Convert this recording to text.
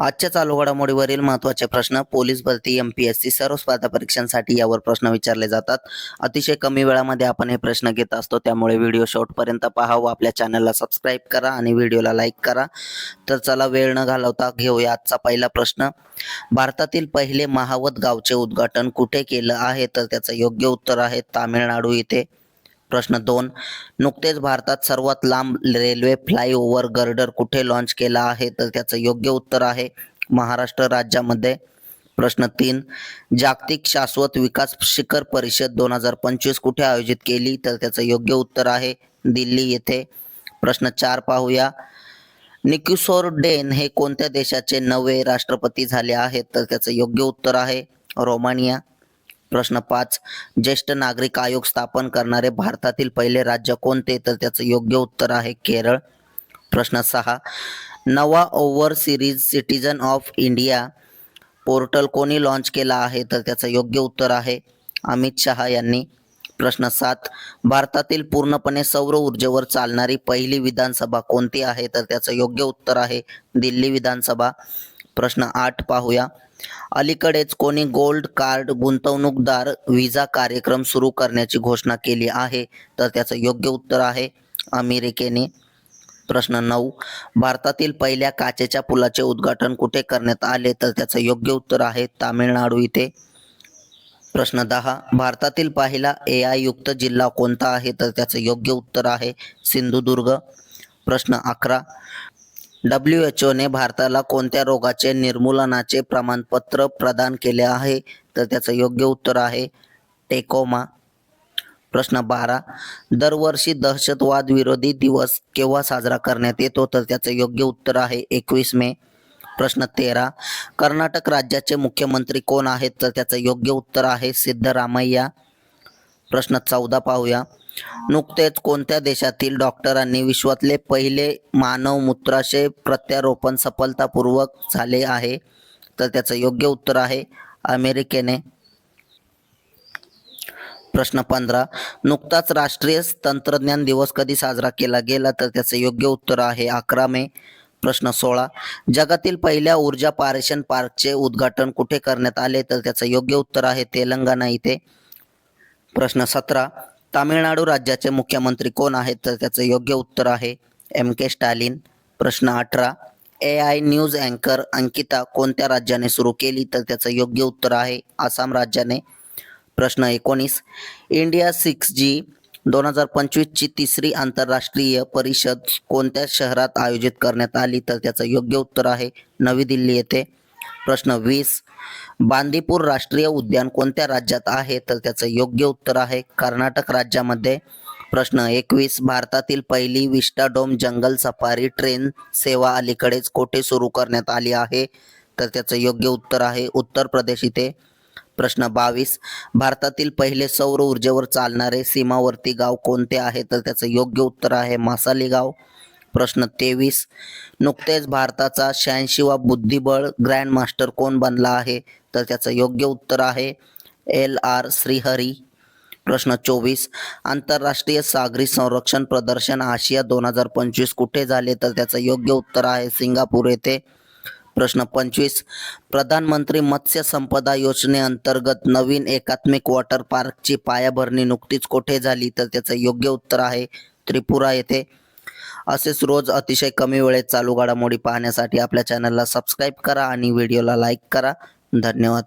आजच्या चालू घडामोडीवरील महत्त्वाचे प्रश्न पोलीस भरती एम पी एस सी सर्व स्पर्धा परीक्षांसाठी यावर प्रश्न विचारले जातात. अतिशय कमी वेळामध्ये आपण हे प्रश्न घेत असतो त्यामुळे व्हिडिओ शेवटपर्यंत पहा व आपल्या चॅनलला सबस्क्राईब करा आणि व्हिडिओला लाईक करा. तर चला वेळ न घालवता घेऊया आजचा पहिला प्रश्न. भारतातील पहिले महावत गावचे उद्घाटन कुठे केलं आहे? तर त्याचं योग्य उत्तर आहे तामिळनाडू इथे. प्रश्न दोन. नुकतेच भारतात सर्वात लांब रेल्वे फ्लायओव्हर गर्डर कुठे लॉन्च केला आहे? तर त्याचं योग्य उत्तर आहे महाराष्ट्र राज्यामध्ये. प्रश्न तीन. जागतिक शाश्वत विकास शिखर परिषद दोन हजार पंचवीस कुठे आयोजित केली? तर त्याचं योग्य उत्तर आहे दिल्ली येथे. प्रश्न चार पाहूया. निक्युसोर डेन हे कोणत्या देशाचे नवे राष्ट्रपती झाले आहेत? तर त्याचं योग्य उत्तर आहे रोमानिया. प्रश्न पाच. ज्येष्ठ नागरिक आयोग स्थापन करणारे भारतातील पहिले राज्य कोणते? तर त्याचं योग्य उत्तर आहे केरळ. प्रश्न सहा. नवा overseas citizen of India portal कोणी लॉन्च केला आहे? तर त्याचं योग्य उत्तर आहे अमित शहा यांनी. प्रश्न सात. भारतातील पूर्णपणे सौर ऊर्जेवर चालणारी पहिली विधानसभा कोणती आहे? तर त्याचं योग्य उत्तर आहे दिल्ली विधानसभा. प्रश्न आठ पाहूया. अलीकडेच कोणी गोल्ड कार्ड गुंतवणूकदार व्हिसा कार्यक्रम सुरू करण्याची घोषणा केली आहे तर त्याचं योग्य उत्तर आहे अमेरिकेने. प्रश्न नऊ. भारतातील पहिल्या काचेच्या पुलाचे उद्घाटन कुठे करण्यात आले तर त्याचं योग्य उत्तर आहे तामिळनाडू इथे. प्रश्न दहा. भारतातील पहिला ए आय युक्त जिल्हा कोणता आहे तर त्याचं योग्य उत्तर आहे सिंधुदुर्ग. प्रश्न अकरा. डब्ल्यू एच ओने भारताला कोणत्या रोगाचे निर्मूलनाचे प्रमाणपत्र प्रदान केले आहे? तर त्याचं योग्य उत्तर आहे टेकोमा. प्रश्न बारा. दरवर्षी दहशतवाद विरोधी दिवस केव्हा साजरा करण्यात येतो? तर त्याचं योग्य उत्तर आहे एकवीस मे. प्रश्न तेरा. कर्नाटक राज्याचे मुख्यमंत्री कोण आहेत? तर त्याचं योग्य उत्तर आहे सिद्धरामय्या. प्रश्न चौदा पाहूया. नुकतेच कोणत्या देशातील डॉक्टरांनी विश्वातले पहिले मानव मूत्राशय प्रत्यारोपण सफलतापूर्वक झाले आहे? तर त्याचं योग्य उत्तर आहे अमेरिकेने. प्रश्न पंधरा. नुकताच राष्ट्रीय तंत्रज्ञान दिवस कधी साजरा केला गेला? तर त्याचं योग्य उत्तर आहे अकरा मे. प्रश्न सोळा. जगातील पहिल्या ऊर्जा पारेषण पार्कचे उद्घाटन कुठे करण्यात आले? तर त्याचं योग्य उत्तर आहे तेलंगणा इथे. प्रश्न सतरा. तामिळनाडू राज्याचे मुख्यमंत्री कोण आहेत तर त्याचं योग्य उत्तर आहे एम के स्टालिन. प्रश्न अठरा ए आय न्यूज अँकर अंकिता कोणत्या राज्याने सुरू केली तर त्याचं योग्य उत्तर आहे आसाम राज्याने. प्रश्न एकोणीस इंडिया सिक्स जी दोन हजार पंचवीसची तिसरी आंतरराष्ट्रीय परिषद कोणत्या शहरात आयोजित करण्यात आली तर त्याचं योग्य उत्तर आहे नवी दिल्ली येथे. प्रश्न वीस. बांदीपूर राष्ट्रीय उद्यान कोणत्या राज्यात आहे? तर त्याचं योग्य उत्तर आहे कर्नाटक राज्यामध्ये. प्रश्न एकवीस. भारतातील पहिली विस्टाडोम जंगल सफारी ट्रेन सेवा अलीकडेच कोठे सुरू करण्यात आली आहे? तर त्याचं योग्य उत्तर आहे उत्तर प्रदेश इथे. प्रश्न बावीस. भारतातील पहिले सौर ऊर्जेवर चालणारे सीमावर्ती गाव कोणते आहे? तर त्याचं योग्य उत्तर आहे मासाली गाव. प्रश्न तेवीस. नुकतेच भारताचा शहाऐंशीवा बुद्धिबळ ग्रँड मास्टर कोण बनला आहे? तर त्याचं योग्य उत्तर आहे एल आर श्रीहरी. प्रश्न चोवीस. आंतरराष्ट्रीय सागरी संरक्षण प्रदर्शन आशिया दोन हजार पंचवीस कुठे झाले? तर त्याचं योग्य उत्तर आहे सिंगापूर येथे. प्रश्न पंचवीस. प्रधानमंत्री मत्स्य संपदा योजनेअंतर्गत नवीन एकात्मिक वॉटर पार्कची पायाभरणी नुकतीच कुठे झाली? तर त्याचं योग्य उत्तर आहे त्रिपुरा येथे. असेच रोज अतिशय कमी वेळेत चालू घडामोडी पाहण्यासाठी आपल्या चॅनलला सबस्क्राईब करा आणि व्हिडिओला लाईक करा. धन्यवाद.